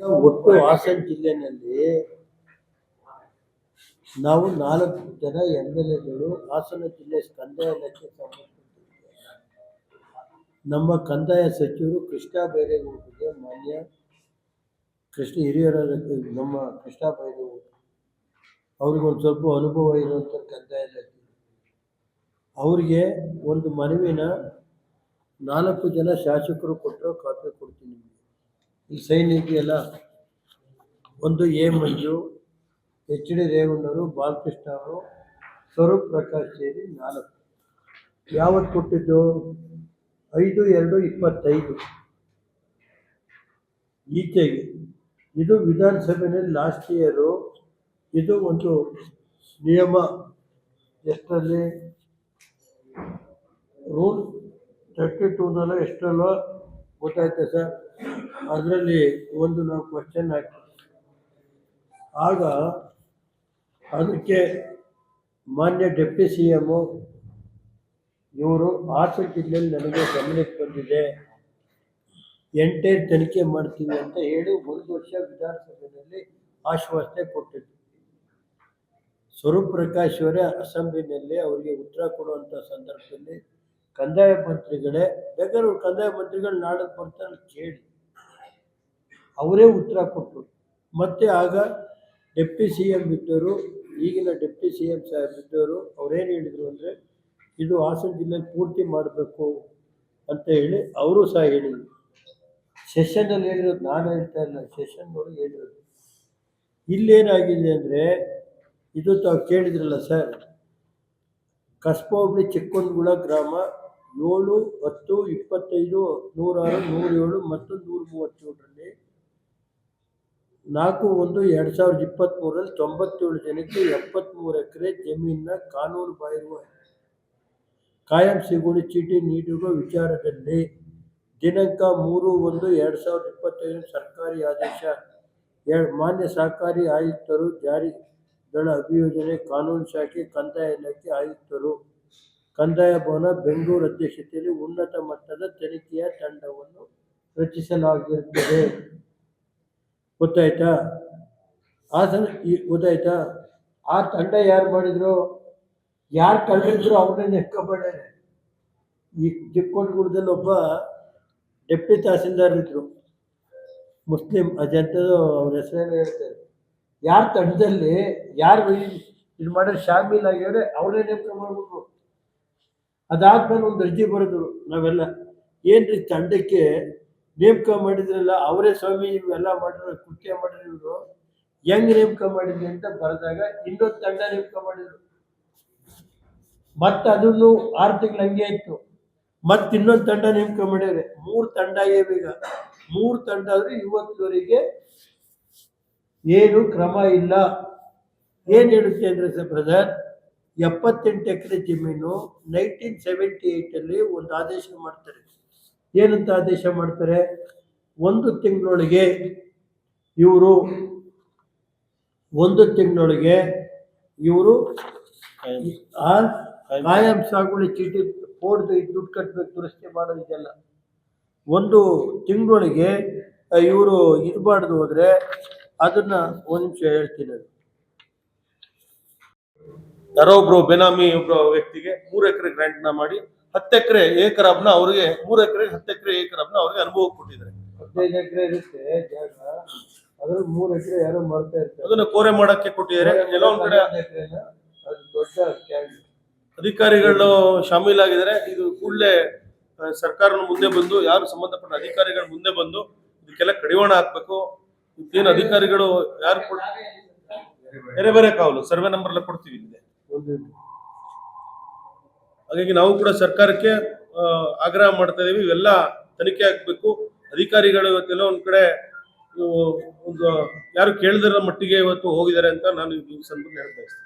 ಒಟ್ಟು ಹಾಸನ ಜಿಲ್ಲೆನಲ್ಲಿ ನಾವು ನಾಲ್ಕು ಜನ ಎಂ ಎಲ್ ಎಗಳು ಹಾಸನ ಜಿಲ್ಲೆ ಕಂದಾಯ ಇಲಾಖೆ ನಮ್ಮ ಕಂದಾಯ ಸಚಿವರು ಕೃಷ್ಣ ಬೈರೇಗೌಡರಿಗೆ ಮಾನ್ಯ ಕೃಷ್ಣ ಹಿರಿಯರ ನಮ್ಮ ಕೃಷ್ಣ ಬೈರೇಗೌಡ ಅವ್ರಿಗೊಂದು ಸ್ವಲ್ಪ ಅನುಭವ ಇರುವಂಥ ಕಂದಾಯ ಇಲಾಖೆ. ಅವ್ರಿಗೆ ಒಂದು ಮನವಿನ ನಾಲ್ಕು ಜನ ಶಾಸಕರು ಕೊಟ್ಟರು ಕಾಪಿ ಕೊಡ್ತೀನಿ ಈ ಸೈನ್ ಇದೆಯಲ್ಲ ಒಂದು ಎ ಮಂಜು, ಎಚ್ ಡಿ ರೇವಣ್ಣವರು ಬಾಲಕೃಷ್ಣ ಅವರು, ಸ್ವರೂಪ್ ಪ್ರಕಾಶ್ ಸೇರಿ ನಾಲ್ಕು. ಯಾವತ್ತು ಕೊಟ್ಟಿದ್ದು? ಐದು, ಎರಡು, ಇಪ್ಪತ್ತೈದು. ಈಚೆಗೆ. ಇದು ವಿಧಾನಸಭೆಯಲ್ಲಿ ಲಾಸ್ಟ್ ಇಯರು ಇದು ಒಂದು ನಿಯಮ. ಎಷ್ಟರಲ್ಲಿ? ರೂಲ್ ತರ್ಟಿ ಟೂನಲ್ಲ ಎಷ್ಟರಲ್ಲೋ ಗೊತ್ತಾಯ್ತಾ ಸರ್? ಅದರಲ್ಲಿ ಒಂದು ನಾವು ಕ್ವಶನ್ ಹಾಕಿ. ಆಗ ಅದಕ್ಕೆ ಮಾನ್ಯ ಡೆಪ್ಟಿ ಸಿ ಎಮ್ಮು ಇವರು ಹಾಸನ ಜಿಲ್ಲೆಯಲ್ಲಿ ನನಗೆ ಗಮನಕ್ಕೆ ಬಂದಿದೆ. ಎಂಟೇ ತನಿಖೆ ಮಾಡ್ತೀವಿ ಅಂತ ಹೇಳಿ ಒಂದು ವರ್ಷ ವಿಧಾನಸಭೆಯಲ್ಲಿ ಆಶ್ವಾಸನೆ ಕೊಟ್ಟಿದ್ದರು ಸ್ವರೂಪ್ ಪ್ರಕಾಶ್ ಅವರೇ ಅಸೆಂಬ್ಲಿನಲ್ಲಿ ಅವರಿಗೆ ಉತ್ತರ ಕೊಡುವಂಥ ಸಂದರ್ಭದಲ್ಲಿ ಕಂದಾಯ ಮಂತ್ರಿಗಳೇ ಬೇಕಾದ್ರೆ ಕಂದಾಯ ಮಂತ್ರಿಗಳು ನಾಡಕ್ಕೆ ಬರ್ತಾರೆ ಕೇಳಿ. ಅವರೇ ಉತ್ತರ ಕೊಟ್ಟರು. ಮತ್ತೆ ಆಗ ಡೆಪ್ಟಿ ಸಿ ಎಂ ಇದ್ದವರು ಈಗಿನ ಡೆಪ್ಟಿ ಸಿ ಎಂ ಸಾಹೇಬ್ ಇದ್ದವರು ಅವರೇನು ಹೇಳಿದರು ಅಂದರೆ, ಇದು ಹಾಸನ ಜಿಲ್ಲೆಯಲ್ಲಿ ಪೂರ್ತಿ ಮಾಡಬೇಕು ಅಂತ ಹೇಳಿ ಅವರು ಸಹ ಹೇಳಿದರು. ಸೆಷನ್ನಲ್ಲಿ ಹೇಳಿರೋದು ನಾನು ಹೇಳ್ತಾ ಇಲ್ಲ, ಸೆಷನ್ ನೋಡಿ ಹೇಳಿರೋದು. ಇಲ್ಲೇನಾಗಿದೆ ಅಂದರೆ, ಇದು ತಾವು ಕೇಳಿದ್ರಲ್ಲ ಸರ್ ಕಸ್ಬೋಬ್ಳಿ ಚಿಕ್ಕondಗುಳ ಗ್ರಾಮ ಏಳು, ಹತ್ತು, ಇಪ್ಪತ್ತೈದು, ನೂರಾರು ನೂರೇಳು ಮತ್ತು ನೂರ ಮೂವತ್ತೇಳರಲ್ಲಿ ನಾಲ್ಕು ಒಂದು ಎರಡು ಸಾವಿರದ ಇಪ್ಪತ್ತ್ಮೂರರಲ್ಲಿ ತೊಂಬತ್ತೇಳು ಜನಕ್ಕೆ ಎಪ್ಪತ್ತ್ಮೂರು ಎಕರೆ ಜಮೀನಿನ ಕಾನೂನು ಬಾಯಿರುವ ಕಾಯಂ ಸಿಗುಡಿ ಚೀಟಿ ನೀಡಿರುವ ವಿಚಾರದಲ್ಲಿ ದಿನಾಂಕ ಮೂರು ಒಂದು ಎರಡು ಸಾವಿರದ ಇಪ್ಪತ್ತೈದು ಸರ್ಕಾರಿ ಆದೇಶ. ಮಾನ್ಯ ಸಹಕಾರಿ ಆಯುಕ್ತರು ಜಾರಿ ದಳ ಅಭಿಯೋಜನೆ, ಕಾನೂನು ಶಾಖೆ ಕಂದಾಯ ಇಲಾಖೆ ಆಯುಕ್ತರು. ಕಂದಾಯ ಭವನ ಬೆಂಗಳೂರು ಅಧ್ಯಕ್ಷತೆಯಲ್ಲಿ ಉನ್ನತ ಮಟ್ಟದ ತನಿಖೆಯ ತಂಡವನ್ನು ರಚಿಸಲಾಗಿರುತ್ತದೆ. ಗೊತ್ತಾಯ್ತಾ? ಆ ಈ ಗೊತ್ತಾಯ್ತಾ? ಆ ತಂಡ ಯಾರು ಮಾಡಿದ್ರು? ಯಾರು ಕಳೆದಿದ್ರು ಅವ್ರನ್ನೇ ನೆಕ್ಕಬೇಡ ಈ ಚಿಕ್ಕೋಟ್ಗುಡ್ದಲ್ಲಿ ಒಬ್ಬ ಡೆಪ್ಟಿ ತಹಸೀಲ್ದಾರ್ ಇದ್ರು. ಮುಸ್ಲಿಂ ಅಜಂತದ್ದು ಅವ್ರ ಹೆಸರೇನು ಹೇಳ್ತಾರೆ? ಯಾರ ತಂಡದಲ್ಲಿ ಯಾರು ಇದು ಮಾಡೋದು ಶಾಮಿಲ್ ಆಗ್ಯವ್ರೆ ಅವ್ರನ್ನೇ ನೇಮಕ ಮಾಡ್ಬಿಟ್ರು. ಅದಾದ್ಮೇಲೆ ಒಂದು ಅರ್ಜಿ ಬರೆದ್ರು ನಾವೆಲ್ಲ. ಏನ್ರಿ ತಂಡಕ್ಕೆ ನೇಮಕ ಮಾಡಿದ್ರಲ್ಲ, ಅವರೇ ಸ್ವಾಮಿ, ಇವೆಲ್ಲ ಮಾಡಿದ್ರು, ಕೃತ್ಯ ಮಾಡಿದ್ರು ಇವರು. ಹೆಂಗ್ ನೇಮಕ ಮಾಡಿದ್ರಿ ಅಂತ ಬರೆದಾಗ, ಇನ್ನೊಂದು ತಂಡ ನೇಮಕ ಮಾಡಿದ್ರು. ಮತ್ತೆ ಅದನ್ನು ಆರು ತಿಂಗಳು ಹಂಗೆ ಇತ್ತು ಮತ್ತೆ ಇನ್ನೊಂದು ತಂಡ ನೇಮಕ ಮಾಡಿದ್ರೆ ಮೂರು ತಂಡ ಈಗ. ಮೂರು ತಂಡ ಆದ್ರೆ ಇವತ್ತುವರೆಗೆ ಏನು ಕ್ರಮ ಇಲ್ಲ. ಏನ್ ಹೇಳುತ್ತೆ ಅಂದ್ರೆ ಸರ್ ಬ್ರದರ್ ಎಪ್ಪತ್ತೆಂಟು ಎಕರೆ ಜಮೀನು ನೈನ್ಟೀನ್ ಸೆವೆಂಟಿ ಏಯ್ಟಲ್ಲಿ ಒಂದು ಆದೇಶ ಮಾಡ್ತಾರೆ. ಏನಂತ ಆದೇಶ ಮಾಡ್ತಾರೆ ಒಂದು ತಿಂಗಳೊಳಗೆ ಇವರು, ಒಂದು ತಿಂಗಳೊಳಗೆ ಇವರು ಕಾಯಂ ಸಾಗುವಳಿ ಚೀಟಿ ಇದು ದುಡ್ಡು ಕಟ್ಟಬೇಕು ದುರಸ್ತಿ ಮಾಡೋದಿದೆಯಲ್ಲ ಒಂದು ತಿಂಗಳೊಳಗೆ ಇವರು ಇದು ಹೋದರೆ ಅದನ್ನ ಒಂದು ನಿಮಿಷ ಹೇಳ್ತೀನಿ ಅದು. ಯಾರೋ ಬೆನಾಮಿ ಒಬ್ಬ ವ್ಯಕ್ತಿಗೆ ಮೂರು ಎಕರೆ ಗ್ರ್ಯಾಂಟ್ನ ಮಾಡಿ ಹತ್ತು ಎಕರೆ ಏಕರಾಬ್ನ ಅವ್ರಿಗೆ ಮೂರು ಎಕರೆ ಹತ್ತು ಎಕರೆ ಏಕರಾಬ್ನ ಅವ್ರಿಗೆ ಅನುಭವ ಕೊಟ್ಟಿದ್ದಾರೆ. ಹದಿನೈದು ಎಕರೆ ಇರುತ್ತೆ ಜಾಗ. ಮೂರು ಎಕರೆ ಯಾರೋ ಮಾಡ್ತಾ ಇರ್ತಾರೆ. ಅದನ್ನ ಕೋರೆ ಮಾಡಕ್ಕೆ ಕೊಟ್ಟಿದ್ದಾರೆ. ಎಲ್ಲೋ ಒಂದ್ ಕಡೆ ಅದು ದೊಡ್ಡ ಕ್ಯಾಂಡ್ ಅಧಿಕಾರಿಗಳು ಶಾಮೀಲಾಗಿದ್ದಾರೆ. ಇದು ಕೂಡಲೇ ಸರ್ಕಾರ ಮುಂದೆ ಬಂದು ಯಾರು ಸಂಬಂಧಪಟ್ಟ ಅಧಿಕಾರಿಗಳು ಮುಂದೆ ಬಂದು ಇದಕ್ಕೆಲ್ಲ ಕಡಿವಾಣ ಹಾಕ್ಬೇಕು. ಏನು ಅಧಿಕಾರಿಗಳು ಯಾರು ಬೇರೆ ಬೇರೆ ಕಾವಲು ಸರ್ವೆ ನಂಬರ್ ಎಲ್ಲ ಕೊಡ್ತೀವಿ ಇಲ್ಲಿ ಹಾಗಾಗಿ ನಾವು ಕೂಡ ಸರ್ಕಾರಕ್ಕೆ ಆಗ್ರಹ ಮಾಡ್ತಾ ಇದೀವಿ. ಇವೆಲ್ಲ ತನಿಖೆ ಆಗಬೇಕು. ಅಧಿಕಾರಿಗಳು ಇವತ್ತೆಲ್ಲ ಒಂದ್ ಕಡೆ ಒಂದು, ಯಾರು ಕೇಳಿದಿರೋ ಮಟ್ಟಿಗೆ ಇವತ್ತು ಹೋಗಿದ್ದಾರೆ ಅಂತ ನಾನು ಈ ಸಂದರ್ಭ ಹೇಳ್ತಾ ಇದ್ದೀನಿ